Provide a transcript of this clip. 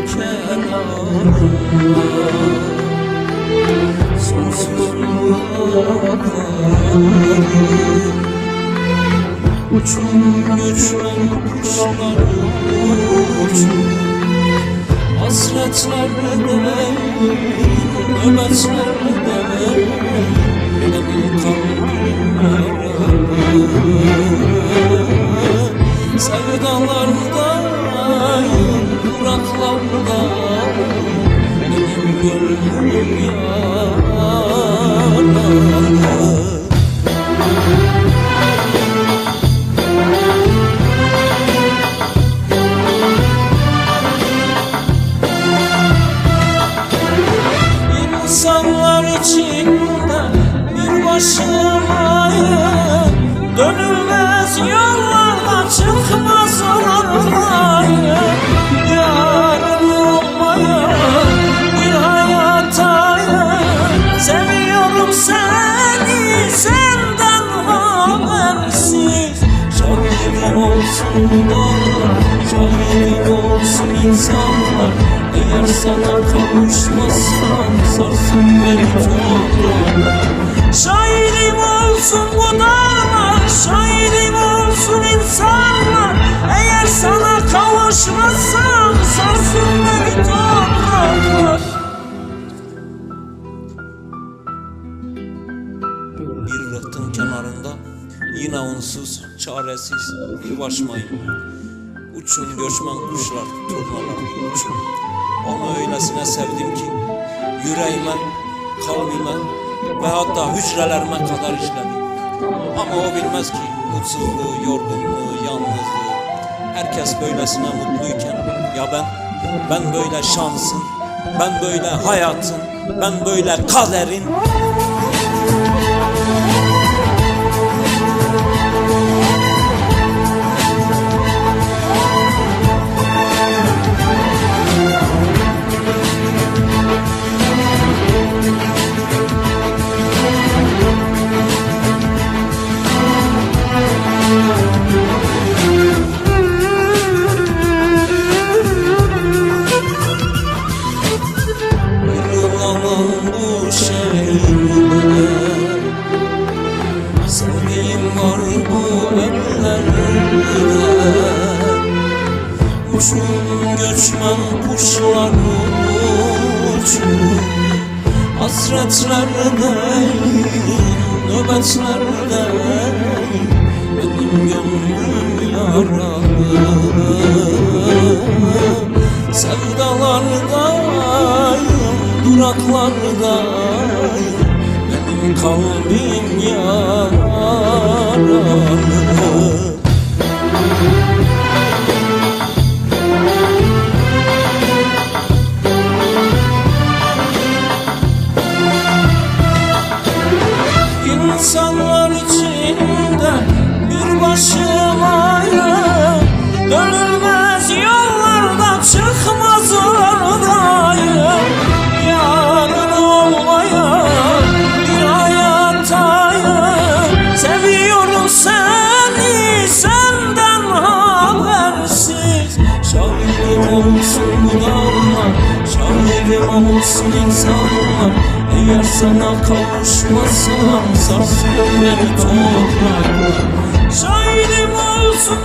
kenarında Sonsuzluğa Uçun göçmen kuşlar uçun Hasretlerde Nöbetlerde Benim İnsanlar içinde bir başımayım dağlar, şahidim olsun insanlar Eğer sana kavuşmazsam sarsın beni toprak Şahidim olsun bu dağlar, şahidim olsun insanlar. Eğer sana kavuşmazsam sarsın beni topraklar. Bir rıhtın kenarında yine onsuz, çaresiz bir başmayım. Uçun göçmen kuşlar, turnalar uçun. Onu öylesine sevdim ki yüreğime, kalbime ve hatta hücrelerime kadar işledim. Ama o bilmez ki mutsuzluğu, yorgunluğu, yalnızlığı. Herkes böylesine mutluyken ya ben, ben böyle şansın, ben böyle hayatın, ben böyle kaderin Bu şehirde Sevdiğim var bu ellerde Uçun göçmen kuşlar uçun Hasretlerde, nöbetlerde Benim gönlüm yaralı kalbim yaralı İnsanlar içinde bir başımayım dağlar Şahidim olsun insanlar Eğer sana kavuşmasam sarsın beni topraklar Şahidim olsun